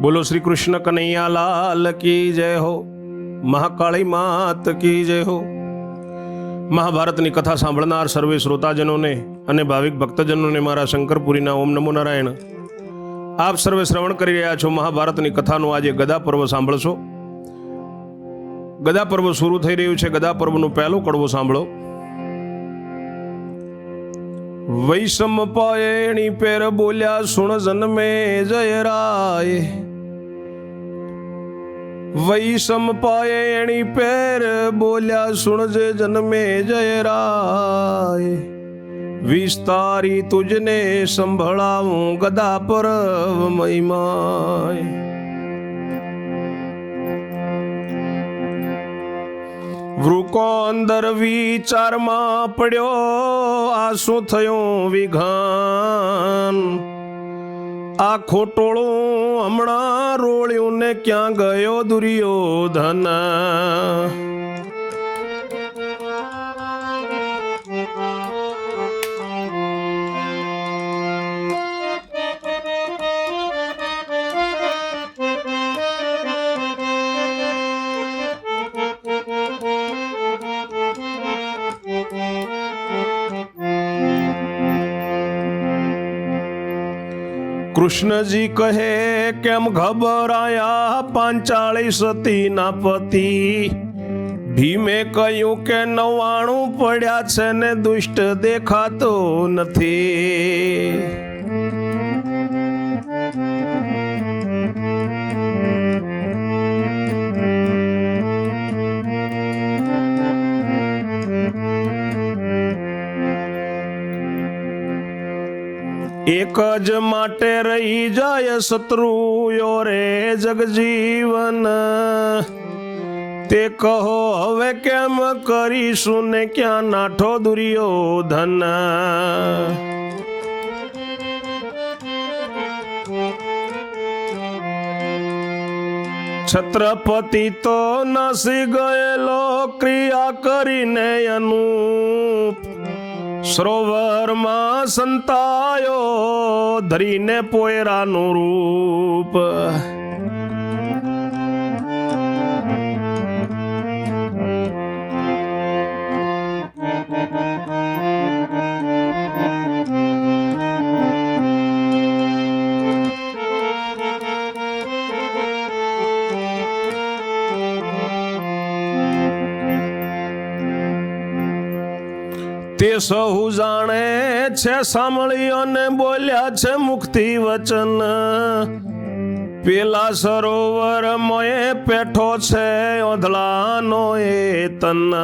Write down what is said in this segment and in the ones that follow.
બોલો શ્રી કૃષ્ણ કનૈયા લાલ કી જય હો, મહાકાળી માત કી જય હો. મહાભારતની કથા સાંભળનાર સર્વે શ્રોતાજનોને અને ભાવિક ભક્તજનોને મારા શંકરપુરીના ઓમ નમો નારાયણ. આપ સર્વે શ્રવણ કરી રહ્યા છો મહાભારતની કથાનું આજે ગદા પર્વ સાંભળશો. ગદા પર્વ શરૂ થઈ રહ્યું છે. ગદા પર્વનું પહેલું કડવો સાંભળો. વૈષમ પાયણી પેર બોલ્યા, સુણ જન્મે જય રાય. વૈષમ પાયણી પેર બોલ્યા સુણ જે જન્મે જય રાય વિસ્તારી તુજને સંભળાવું ગદા પરવ મહિમાય વૃકો અંદર વિચારમાં પડ્યો આ શું થયું વિઘાન આ ખોટોળું હમણાં રોળ્યું ને ક્યાં ગયો દુર્યોધન? કૃષ્ણજી કહે કેમ ખબરાયા પાંચાળી સતીના પતિ? ભીમે કહ્યું કે નવાણું પડ્યા છે ને દુષ્ટ દેખાતો નથી. એક જ માટે રહી જાય શત્રુયો રે જગજીવન. તે કહો, હવે કેમ કરીશું ને ક્યાં નાઠો દુર્યોધન? છત્રપતિ તો નસી ગયેલો ક્રિયા કરીને અનુપ. સરોવરમાં સંતાયો ધરીને પોયરાનું રૂપ. તે સહુ જાણે છે સાંભળીઓને બોલ્યા છે મુક્તિ વચન. પેલા સરોવર મોએ પેઠો છે, ઓધળાનો એ તન.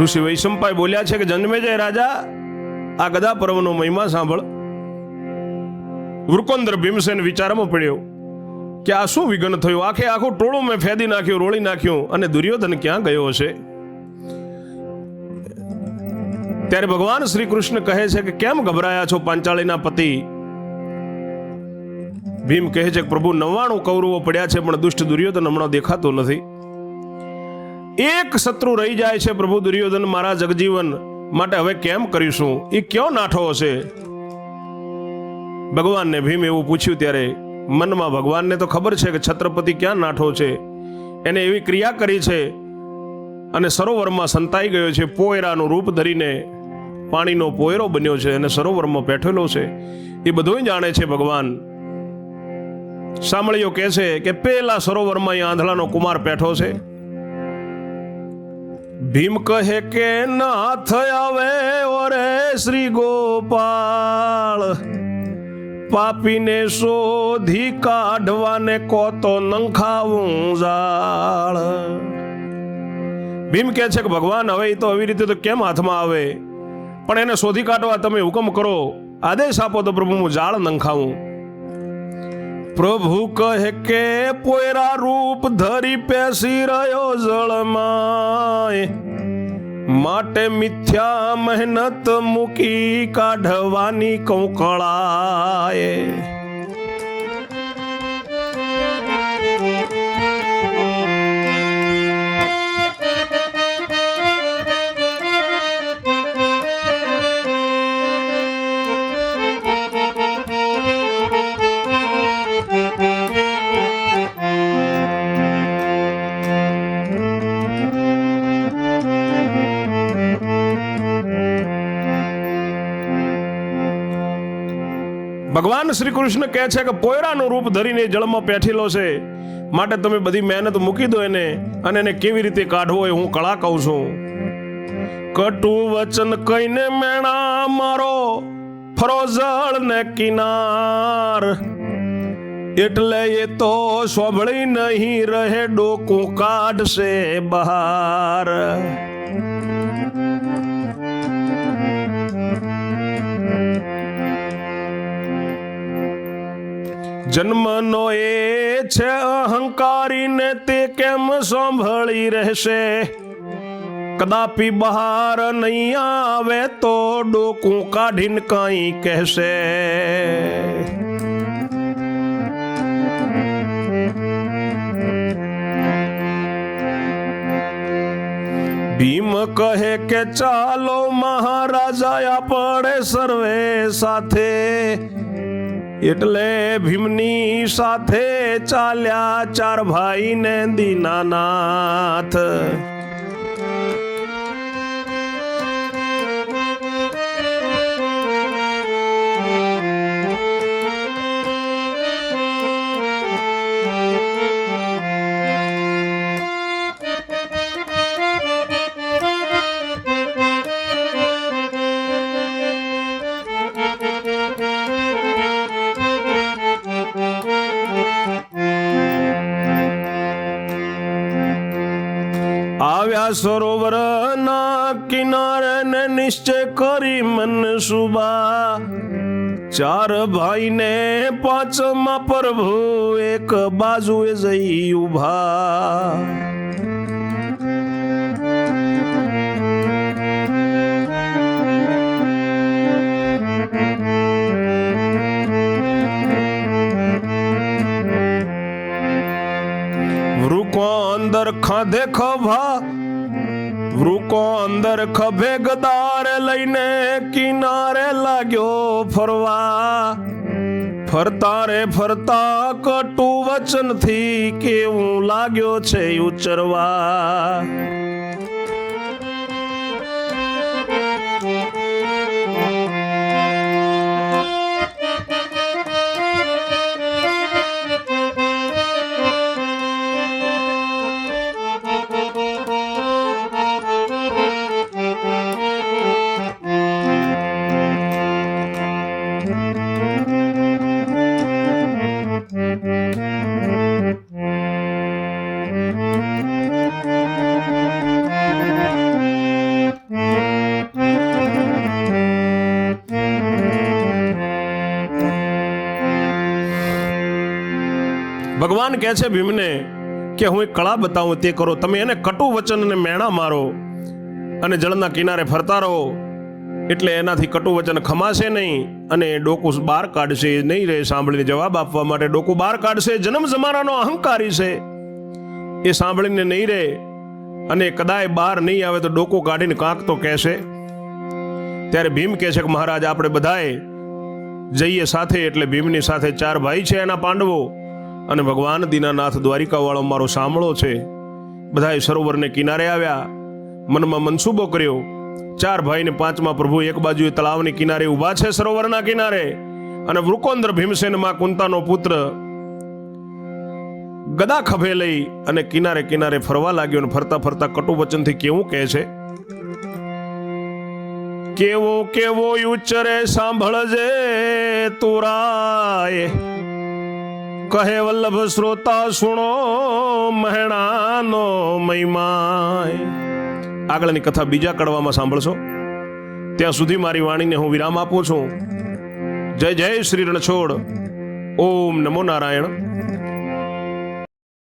ઋષિ વૈશંપાઈ બોલ્યા છે કે જન્મેજય રાજા, આ ગદા પર્વનો મહિમા સાંભળ. વૃકોંદર ભીમસેન વિચારમાં પડ્યો કે આ શું વિઘન થયું? આખે આખું ટોળું મેં ફેદી નાખ્યું, રોળી નાખ્યું અને દુર્યોધન ક્યાં ગયો હશે? ત્યારે ભગવાન શ્રી કૃષ્ણ કહે છે કે કેમ ગભરાયા છો પાંચાળીના પતિ? ભીમ કહે છે કે પ્રભુ નવ્વાણું કૌરવો પડ્યા છે, પણ દુષ્ટ દુર્યોધન હમણાં દેખાતો નથી. એક શત્રુ રહી જાય છે પ્રભુ દુર્યોધન મારા જગજીવન માટે હવે કેમ કરીશું? એ કયો નાઠો હશે? ભગવાનને ભીમ એવું પૂછ્યું ત્યારે મનમાં ભગવાનને તો ખબર છે કે છત્રપતિ ક્યાં નાઠો છે? એને એવી ક્રિયા કરી છે અને સરોવરમાં સંતાઈ ગયો છે, પોયરાનું રૂપ ધરીને પાણીનો પોયરો બન્યો છે અને સરોવરમાં બેઠેલો છે. એ બધું જાણે છે ભગવાન. સાંભળ્યો કહે છે કે પેલા સરોવરમાં એ આંધળાનો કુમાર બેઠો છે. ભીમ કહે કે નાથ આવે ઓરે શ્રી ગોપાળ. પાપીને શોધી કાઢવાને કોતો નંખાવું જાળ ભીમ કહે છે કે, ભગવાન, હવે તો આવી રીતે તો કેમ હાથમાં આવે? પણ એને શોધી કાઢવા તમે હુકમ કરો. આદેશ આપો તો પ્રભુ હું જાળ નંખાવું. પ્રભુ કહે કે પોયરા રૂપ ધરી પેસી રહ્યો જળમાય. માટે મિથ્યા મહેનત મૂકી કાઢવાની કંકળાએ ભગવાન શ્રી કૃષ્ણ કહે છે કે પોયરાનું રૂપ ધરીને જળમાં પેઠેલો છે. માટે તમે બધી મહેનત મૂકી દો એને અને એને કેવી રીતે કાઢવો એ હું કળા કહું છું. કટુ વચન કહીને મેણા મારો ફરોજળ ને કિનાર. એટલે એ તો સ્વભળી નહીં રહે, ડોકું કાઢશે બહાર. જન્મનો એ છે અહંકારીને તે કેમ સાંભળી રહેશે? કદાપી બહાર નહીં આવે તો ડોકું કાઢીને કઈ કહેશે. ભીમ કહે કે ચાલો મહારાજા, આપણે સર્વે સાથે એટલે ભીમની સાથે ચાલ્યા ચાર ભાઈ ને દીનાનાથ. આવ્યા સરોવર ના કિનારે નિશ્ચય કરી મન સુબા. ચાર ભાઈને પાંચમા પ્રભુ, એક બાજુએ જઈ ઊભા. વૃકો ખભે ગદાર લઈને કિનારે લાગ્યો ફરવા. ફરતા રે ફરતા કટુ વચનથી કેવું લાગ્યો છે ઉચરવા. ભગવાન કહે છે ભીમને કે હું એક કળા બતાવું, તે કરો. તમે એને કટુ વચન અને મેણા મારો અને જળના કિનારે ફરતા રહો. એટલે એનાથી કટુ વચન ખમાશે નહીં અને ડોકું બહાર કાઢશે નહીં રહે. સાંભળીને જવાબ આપવા માટે ડોકું બહાર કાઢશે. જન્મ જમાનાનો અહંકારી છે. એ સાંભળીને નહીં રહે અને કદાય બહાર નહીં આવે તો ડોકું કાઢીને કાંક તો કહેશે. ત્યારે ભીમ કહે છે કે મહારાજ, આપણે બધાએ જઈએ સાથે. એટલે ભીમની સાથે ચાર ભાઈ છે એના પાંડવો. અને ભગવાન દીનાનાથ દ્વારિકાવાળો મારો સાંભળો છે. બધાએ સરોવરને કિનારે આવ્યા. મનમાં મનસૂબો કર્યો. ચાર ભાઈને પાંચમા પ્રભુ એક બાજુએ તળાવની કિનારે ઊભા છે સરોવરના કિનારે. અને વૃકોન્દ્ર ભીમસેનમાં કુંતાનો પુત્ર ગદા ખભે લઈ અને કિનારે કિનારે ફરવા લાગ્યો અને ફરતા ફરતા કટુ વચનથી કેવું કહે છે? કેવો કેવો ઉચ્ચરે સાંભળજે તુરાય કહે વલ્લભ શ્રોતા, સુણો મહેણાનો મહિમાય. આગળની કથા બીજા કડવામાં સાંભળશો. ત્યાં સુધી મારી વાણીને હું વિરામ આપું છું. જય જય શ્રી રણછોડ. ઓમ નમો નારાયણ.